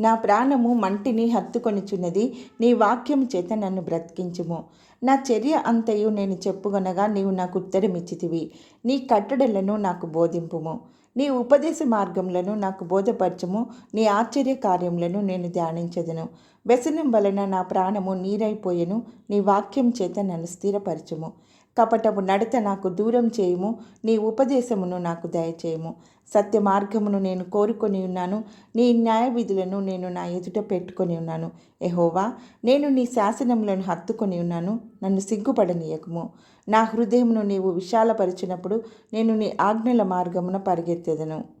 నా ప్రాణము మంటిని హత్తుకొనిచున్నది నీ వాక్యం చేత నన్ను బ్రతికించుము. నా చర్య అంతయు నేను చెప్పుకొనగా నీవు నాకు ఉత్తరమిచ్చితివి. నీ కట్టడలను నాకు బోధింపుము. నీ ఉపదేశ మార్గములను నాకు బోధపరచము. నీ ఆశ్చర్య కార్యములను నేను ధ్యానించదును. వ్యసనం వలన నా ప్రాణము నీరైపోయెను. నీ వాక్యం చేత నన్ను స్థిరపరచుము. కపటము నడత నాకు దూరం చేయము. నీ ఉపదేశమును నాకు దయచేయము. సత్య మార్గమును నేను కోరుకొని ఉన్నాను. నీ న్యాయ విధులను నేను నా ఎదుట పెట్టుకొని ఉన్నాను. ఎహోవా నేను నీ శాసనములను హత్తుకొని ఉన్నాను. నన్ను సిగ్గుపడనీయకము. నా హృదయమును నీవు విశాలపరిచినప్పుడు నేను నీ ఆజ్ఞల మార్గమున పరిగెత్తెదను.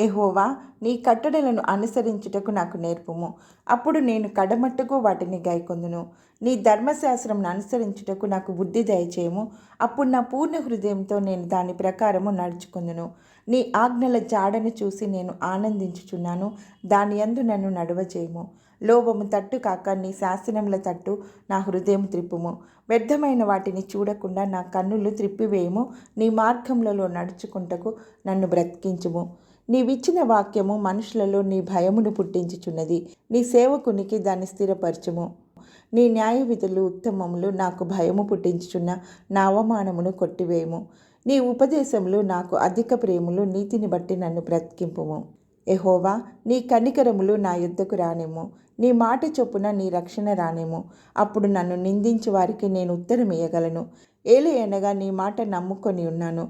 ఎహోవా నీ కట్టడలను అనుసరించుటకు నాకు నేర్పుము. అప్పుడు నేను కడమట్టుకు వాటిని గైకొందును నీ ధర్మశాస్త్రంను అనుసరించుటకు నాకు బుద్ధి దయచేయము. అప్పుడు నా పూర్ణ హృదయంతో నేను దాని ప్రకారము నడుచుకుందును. నీ ఆజ్ఞల జాడను చూసి నేను ఆనందించుచున్నాను. దాని యందు నన్ను నడవచేయము. లోభము తట్టు కాక నీ శాసనముల తట్టు నా హృదయం త్రిప్పుము. వ్యర్థమైన వాటిని చూడకుండా నా కన్నులు త్రిప్పివేయము. నీ మార్గములలో నడుచుకుంటకు నన్ను బ్రతికించుము. నీవిచ్చిన వాక్యము మనుషులలో నీ భయమును పుట్టించుచున్నది. నీ సేవకునికి దాన్ని స్థిరపరచము. నీ న్యాయ విధులు ఉత్తమములు నాకు భయము పుట్టించుచున్న నా అవమానమును కొట్టివేయము. నీ ఉపదేశములు నాకు అధిక ప్రేములు నీతిని బట్టి నన్ను బ్రతికింపుము. ఎహోవా నీ కనికరములు నా యుద్ధకు రానేమో నీ మాట చొప్పున నీ రక్షణ రానేమో అప్పుడు నన్ను నిందించి వారికి నేను ఉత్తరం ఇయ్యగలను ఏలి అనగా నీ మాట నమ్ముకొని ఉన్నాను.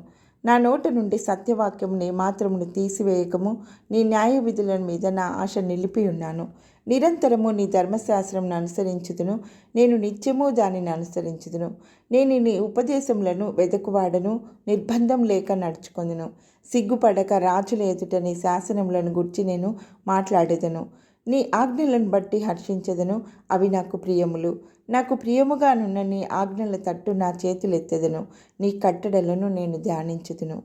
నా నోట నుండి సత్యవాక్యము నీ మాత్రమును తీసివేయకము. నీ న్యాయ విధుల మీద నా ఆశ నిలిపి ఉన్నాను. నిరంతరము నీ ధర్మశాస్త్రంను అనుసరించుదును. నేను నిత్యము దానిని అనుసరించుదును. నేను నీ ఉపదేశములను వెదకువాడను. నిర్బంధం లేక నడుచుకొందును. సిగ్గుపడక రాజుల ఎదుట నీ శాసనములను గుర్చి నేను మాట్లాడేదను. నీ ఆజ్ఞలను బట్టి హర్షించదను అవి నాకు ప్రియములు. నాకు ప్రియముగానున్న నీ ఆజ్ఞల తట్టు నా చేతులెత్తెదను. నీ కట్టడలను నేను ధ్యానించుదును.